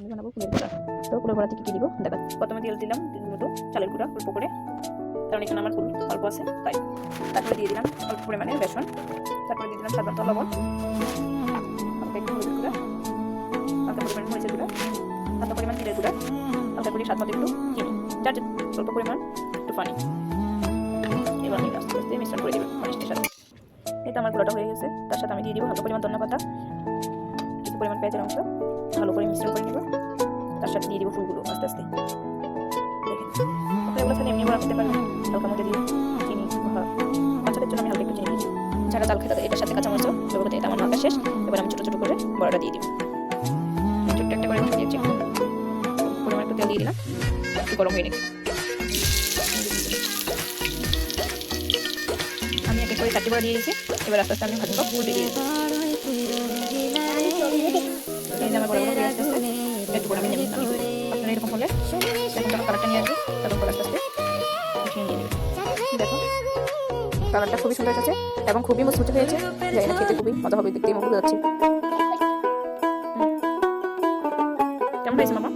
আমি বানাবো ফুলের বড়া তো ফুলের বড়া থেকে কী দিব? দেখা প্রথমে তেল দিলাম তিন মতো চালের গুঁড়া অল্প করে। কারণ এখানে আমার ফুল অল্প আছে, তাই। তারপরে দিয়ে দিলাম অল্প পরিমাণে বেসন। তারপরে দিয়ে দিলাম সাধারণত লবণ। হালকা পরিমাণ মরিচের গুঁড়া, হালকা পরিমাণ জিরের গুঁড়া, হালকা করে স্বাদ মতো একটু চিনি পরিমাণ একটু পানি। এবার আমি মিশ্রণ করে দেবো মিষ্টির সাথে তো আমার গুঁড়াটা হয়ে গেছে। তার সাথে আমি দিয়ে দিব হালকা পরিমাণ ধন্যা পাতা কিছু পরিমাণ পেঁয়াজের অংশ ভালো করে মিশ্রণ করে নেব। তার সাথে দিয়ে দিব ফুলগুলো আস্তে আস্তে। দেখেন এগুলো সাথে এমনি বড়া করতে পারবেন হালকা মধ্যে দিয়ে চিনি বাচ্চাদের জন্য আমি হালকা একটু চিনি দিয়েছি। যারা জাল খেতে এটার সাথে কাঁচামরিচ ব্যবহার করতে এটা আমার মাখা শেষ। এবার আমি ছোটো ছোটো করে বড়াটা দিয়ে দিব। ছোট্ট একটা করে অংশ দিয়েছি পরিমাণ একটু তেল দিয়ে দিলাম। গরম হয়ে গেছে আমি এক এক করে চারটি বড়া দিয়ে দিয়েছি। এবার আস্তে আস্তে আমি ভাজবো দিয়ে দিচ্ছি এই যে এরকম হলে এখন যখন কালারটা দেখো কালারটা খুবই সুন্দর এসেছে, এবং খুবই মুচমুচে হয়েছে। না খেতে খুবই মজা হবে, দেখতেই মুখ যাচ্ছে। কেমন হয়েছে মামা?